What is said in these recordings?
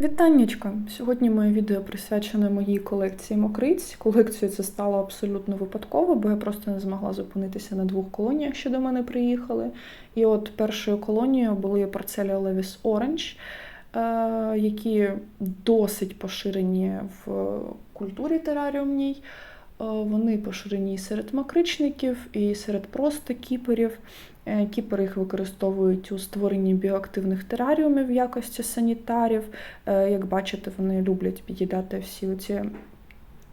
Вітаннячка! Сьогодні моє відео присвячене моїй колекції мокриць. Колекцію це стало абсолютно випадково, бо я просто не змогла зупинитися на двох колоніях, що до мене приїхали. І от першою колонією були Парцелія Levis Orange, е, які досить поширені в культурі тераріумній. Е, Вони поширені серед макричників, і серед просто кіперів. Е, Кіпери їх використовують у створенні біоактивних тераріумів в якості санітарів. Е, Як бачите, вони люблять під'їдати всі ці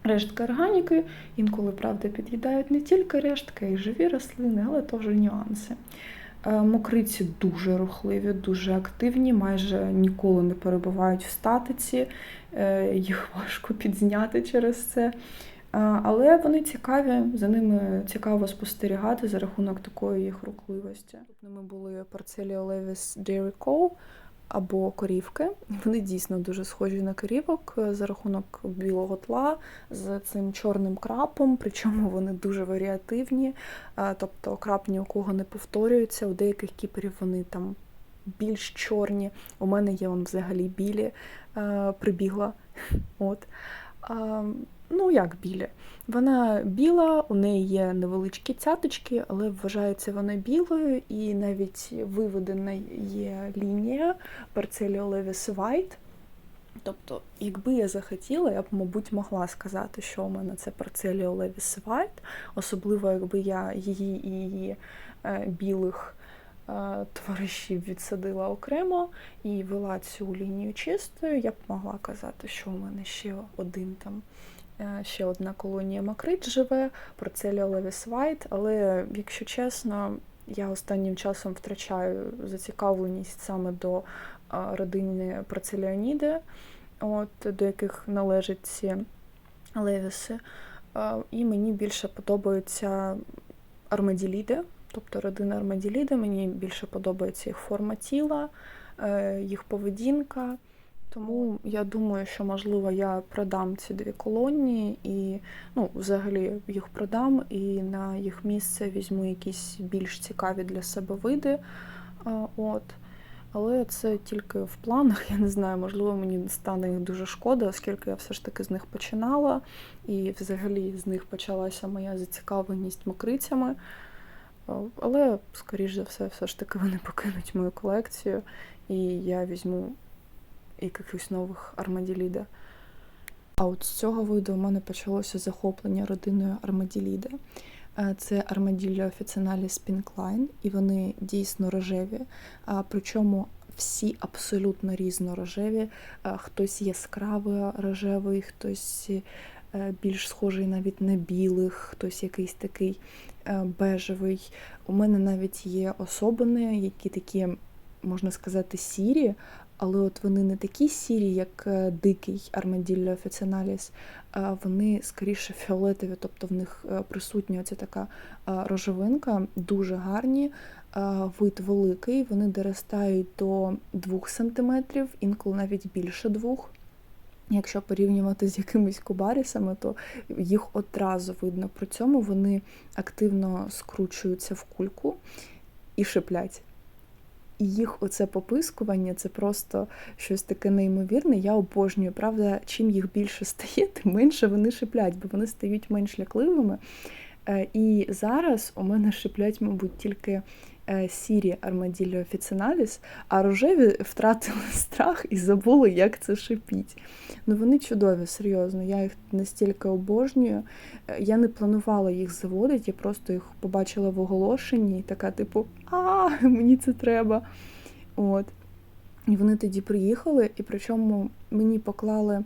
рештки органіки. Інколи, правда, під'їдають не тільки рештки, й живі рослини, але то вже нюанси. Е, Мокриці дуже рухливі, дуже активні, майже ніколи не перебувають в статиці, їх важко підзняти через це. Але вони цікаві, за ними цікаво спостерігати за рахунок такої їх рухливості. Наступними були Levis Dairy Co. або корівки. Вони дійсно дуже схожі на корівок е, за рахунок білого тла з цим чорним крапом, причому вони дуже варіативні, е, тобто крап ні у кого не повторюється. У деяких кіперів вони там більш чорні. У мене є он взагалі білі, е, прибігла. От. Ну, як білі? Вона біла, у неї є невеличкі цяточки, але вважається вона білою, і навіть виведена є лінія Levis White. Тобто, якби я захотіла, я б, мабуть, могла сказати, що у мене це Levis White, особливо якби я її і її е, білих товаришів відсадила окремо і вела цю лінію чистою, я б могла казати, що у мене ще один там. Е, Ще одна колонія Макрит живе, Процелія Левіс Вайт, але, якщо чесно, я останнім часом втрачаю зацікавленість саме до е, родини Процеліоніди, от, до яких належать ці левіси. Е, І мені більше подобаються армаділіди, тобто родина армаділіди, мені більше подобається їх форма тіла, е, їх поведінка. Тому я думаю, що можливо я продам ці дві колонії і ну, взагалі їх продам і на їх місце візьму якісь більш цікаві для себе види. От. Але це тільки в планах. Я не знаю, можливо, мені стане їх дуже шкода, оскільки я все ж таки з них починала, і взагалі з них почалася моя зацікавленість мокрицями. А, Але, скоріш за все, все ж таки вони покинуть мою колекцію, і я візьму якихось нових армаділіда. А от з цього виду у мене почалося захоплення родиною армаділіда. Е, Це армаділля офіціоналіс Пінклайн, і вони дійсно рожеві. Причому всі абсолютно різно-рожеві. Е, Хтось яскравий рожевий, хтось е, більш схожий навіть на білих, хтось якийсь такий е, бежевий. У мене навіть є особини, які такі, можна сказати, сірі, але от вони не такі сірі, як е, дикий армаділля офіціоналіс, вони скоріше фіолетові, тобто в них е, присутня оця така е, рожевинка, дуже гарні. е, Вид великий, вони доростають до 2 см, інколи навіть більше двох. Якщо порівнювати з якимись кубарісами, то їх одразу видно. При цьому вони активно скручуються в кульку і шиплять. І їх оце попискування це просто щось таке неймовірне. Я обожнюю. Правда, чим їх більше стає, тим менше вони шиплять, бо вони стають менш лякливими. Е, І зараз у мене шиплять, мабуть, тільки е, сірі армаділлі офіціналіс, а рожеві втратили страх і забули, як це шипіть. Ну вони чудові, серйозно. Я їх настільки обожнюю. Е, Я не планувала їх заводити, я просто їх побачила в оголошенні і така, типу, а мені це треба. От. І вони тоді приїхали, і причому мені поклали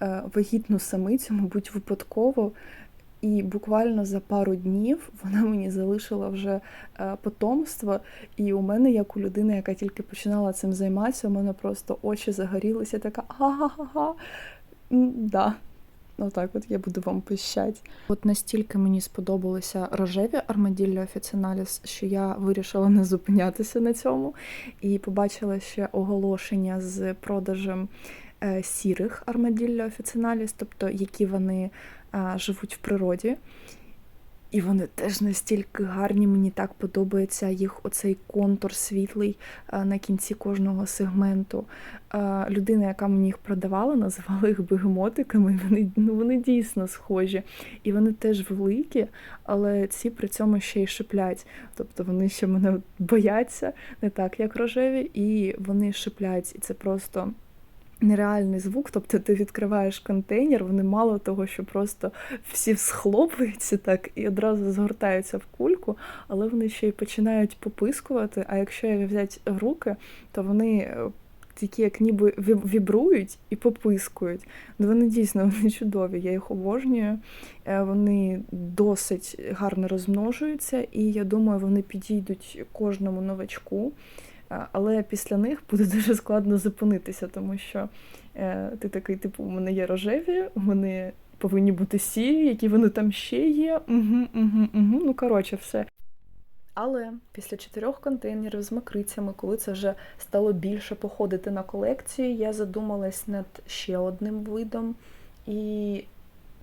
е, вагітну самицю, мабуть, випадково. І буквально за пару днів вона мені залишила вже е, потомство. І у мене, як у людини, яка тільки починала цим займатися, у мене просто очі загорілися, така ага-га-га. Да. Отак от я буду вам пищать. От настільки мені сподобалися рожеві армаділля офіціналіс, що я вирішила не зупинятися на цьому. І побачила ще оголошення з продажем е, сірих армаділля офіціналіс, тобто які вони а, живуть в природі. І вони теж настільки гарні, мені так подобається їх оцей контур світлий на кінці кожного сегменту. Людина, яка мені їх продавала, називала їх бегемотиками. Вони, ну, вони дійсно схожі. І вони теж великі, але ці при цьому ще й шиплять. Тобто вони ще мене бояться, не так як рожеві, і вони шиплять. І це просто нереальний звук. Тобто ти відкриваєш контейнер, вони мало того, що просто всі схлопуються так і одразу згортаються в кульку, але вони ще й починають попискувати. А якщо взяти руки, то вони. е, Такі, як ніби вібрують і попискують. Ну, вони дійсно вони чудові, я їх обожнюю. Е, Вони досить гарно розмножуються, і я думаю, вони підійдуть кожному новачку. Але після них буде дуже складно зупинитися, тому що е, ти такий, типу, у мене є рожеві, мене повинні бути сірі, які вони там ще є. Угу, угу, угу. Ну, коротше, все. Але після чотирьох контейнерів з макрицями, коли це вже стало більше походити на колекцію, я задумалась над ще одним видом. І,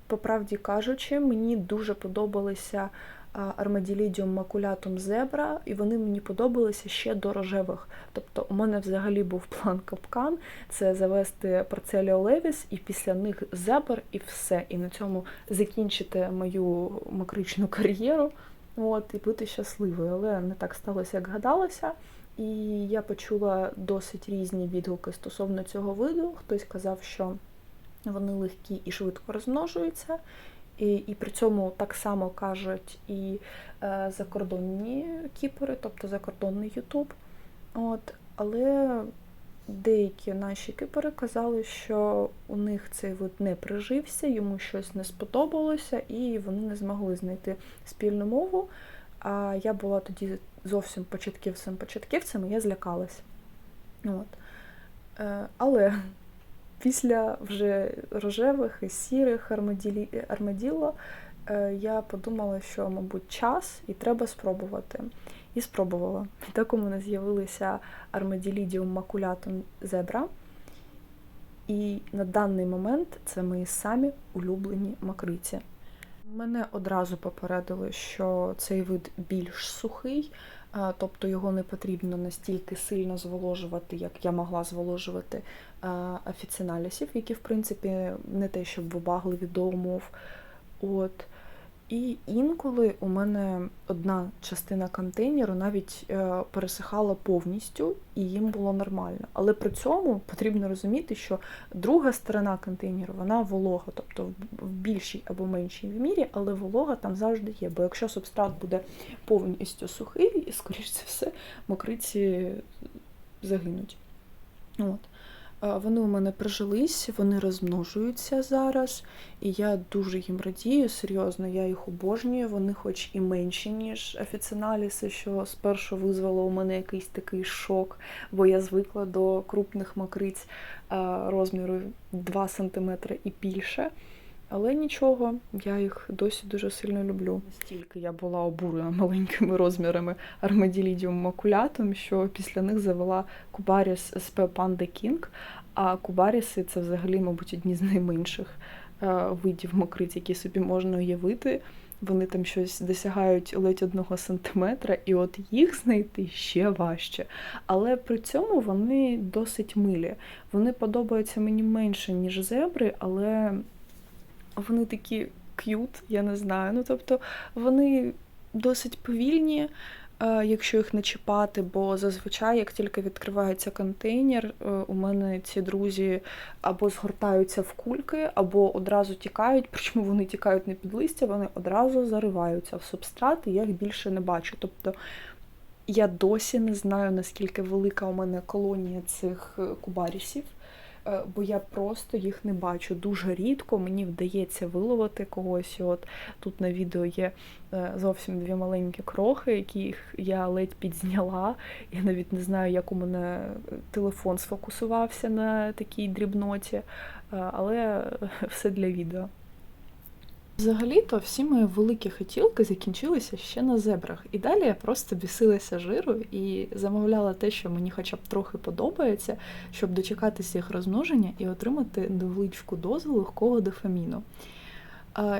по правді кажучи, мені дуже подобалися Armadillidium maculatum zebra, і вони мені подобалися ще до рожевих. Тобто, у мене взагалі був план капкан це завести Парцеліо Левіс, і після них зебр, і все. І на цьому закінчити мою макричну кар'єру. От, і бути щасливою, але не так сталося, як гадалося. І я почула досить різні відгуки стосовно цього виду. Хтось казав, що вони легкі і швидко розмножуються, і, і при цьому так само кажуть і е, закордонні кіпери, тобто закордонний Ютуб. От, але деякі наші кипери казали, що у них цей вид не прижився, йому щось не сподобалося, і вони не змогли знайти спільну мову. А я була тоді зовсім початківцем-початківцем, і я злякалась. От. Е, Але після вже рожевих і сірих армаділо е, я подумала, що, мабуть, час і треба спробувати. І спробувала. І так у мене з'явилися Armadillidium maculatum zebra. І на даний момент це мої самі улюблені макриці. Мене одразу попередили, що цей вид більш сухий, тобто його не потрібно настільки сильно зволожувати, як я могла зволожувати офіціналісів, які, в принципі, не те, щоб вибагливі до умов. От. І інколи у мене одна частина контейнеру навіть е, пересихала повністю, і їм було нормально. Але при цьому потрібно розуміти, що друга сторона контейнеру вона волога, тобто в- більшій або меншій мірі, але волога там завжди є. Бо якщо субстрат буде повністю сухий, скоріш за все, мокриці загинуть. От. Вони у мене прижились, вони розмножуються зараз, і я дуже їм радію, серйозно, я їх обожнюю. Вони хоч і менші, ніж офіціналіси, що спершу визвало у мене якийсь такий шок, бо я звикла до крупних макриць е, розміру 2 см і більше. Але нічого, я їх досі дуже сильно люблю. Настільки я була обурена маленькими розмірами Armadillidium maculatum, що після них завела Кубаріс SP Panda King, а кубаріси це взагалі, мабуть, одні з найменших е, видів мокриць, які собі можна уявити. Вони там щось досягають ледь одного сантиметра, і от їх знайти ще важче. Але при цьому вони досить милі. Вони подобаються мені менше, ніж зебри, але вони такі к'ют, я не знаю. Ну, тобто вони досить повільні, е, якщо їх не чіпати, бо зазвичай, як тільки відкривається контейнер, е, у мене ці друзі або згортаються в кульки, або одразу тікають. Причому вони тікають не під листя, вони одразу зариваються в субстрат, і я їх більше не бачу. Тобто я досі не знаю, наскільки велика у мене колонія цих е, кубарісів. Е, бо я просто їх не бачу. Дуже рідко мені вдається виловити когось. От тут на відео є е, зовсім дві маленькі крохи, яких я ледь підзняла. Я навіть не знаю, як у мене телефон сфокусувався на такій дрібноті, е, але все для відео. Взагалі-то всі мої великі хотілки закінчилися ще на зебрах. І далі я просто бісилася жиру і замовляла те, що мені хоча б трохи подобається, щоб дочекатися їх розмноження і отримати невеличку дозу легкого дофаміну.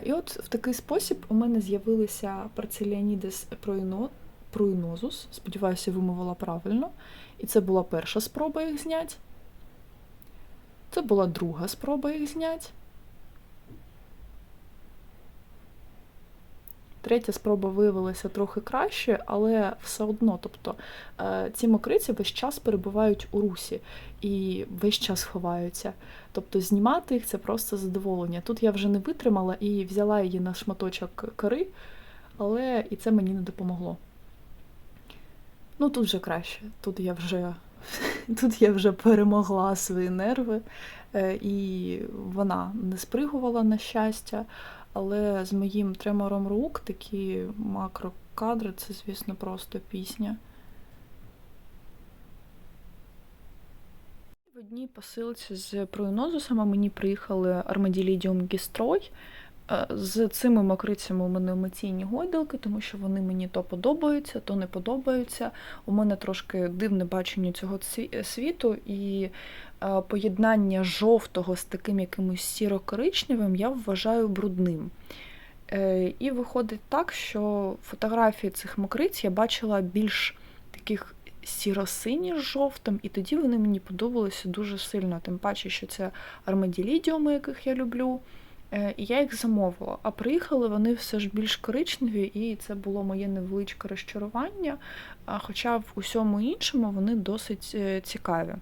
І от в такий спосіб у мене з'явилися парцеліанідес проїнозус. Сподіваюся, вимовила правильно. І це була перша спроба їх зняти. Це була друга спроба їх зняти. Третя спроба виявилася трохи краще, але все одно, тобто е, ці мокриці весь час перебувають у русі і весь час ховаються. Тобто знімати їх це просто задоволення. Тут я вже не витримала і взяла її на шматочок кори, але і це мені не допомогло. Ну, тут вже краще. Тут я вже, тут я вже перемогла свої нерви, е, і вона не спригувала на щастя. Але з моїм тремором рук такі макрокадри це, звісно, просто пісня. В одній посилці з проїнозусами мені приїхали армаділідіум гістрой. Е, З цими мокрицями у мене емоційні гойдалки, тому що вони мені то подобаються, то не подобаються. У мене трошки дивне бачення цього світу, і поєднання жовтого з таким якимось сіро-коричневим я вважаю брудним. Е, І виходить так, що фотографії цих мокриць я бачила більш таких сіро-сині з жовтим, і тоді вони мені подобалися дуже сильно. Тим паче, що це армаділідіуми, яких я люблю. Е, І я їх замовила. А приїхали вони все ж більш коричневі, і це було моє невеличке розчарування. Хоча в усьому іншому вони досить е, цікаві.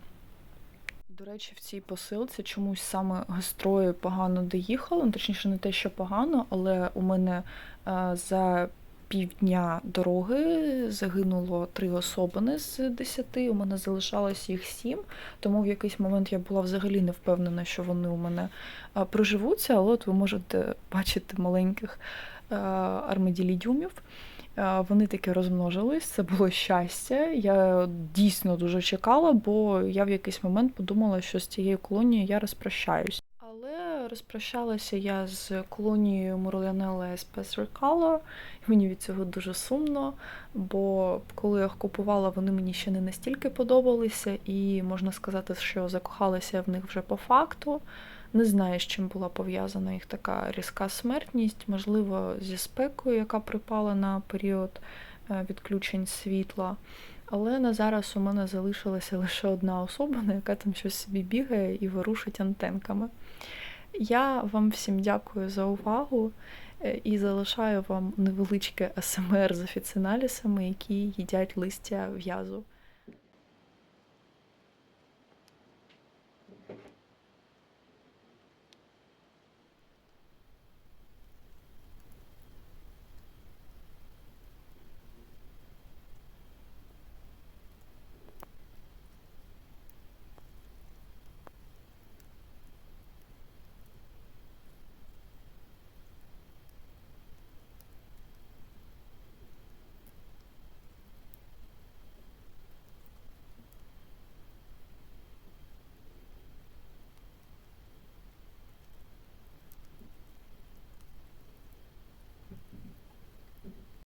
До речі, в цій посилці чомусь саме гастрою погано доїхало. Ну, точніше, не те, що погано, але у мене е, за півдня дороги загинуло три особини з десяти. У мене залишалось їх сім, тому в якийсь момент я була взагалі не впевнена, що вони у мене е, проживуться. Але от ви можете бачити маленьких е, армаділідюмів. Е, Вони таки розмножились, це було щастя. Я дійсно дуже чекала, бо я в якийсь момент подумала, що з цією колонією я розпрощаюсь. Але розпрощалася я з колонією Мурлянелла Espes Recolor. Мені від цього дуже сумно, бо коли я їх купувала, вони мені ще не настільки подобалися, і можна сказати, що закохалася в них вже по факту. Не знаю, з чим була пов'язана їх така різка смертність, можливо, зі спекою, яка припала на період е, відключень світла. Але на зараз у мене залишилася лише одна особа, яка там щось собі бігає і ворушить антенками. Я вам всім дякую за увагу е, і залишаю вам невеличке АСМР з офіціналісами, які їдять листя в'язу.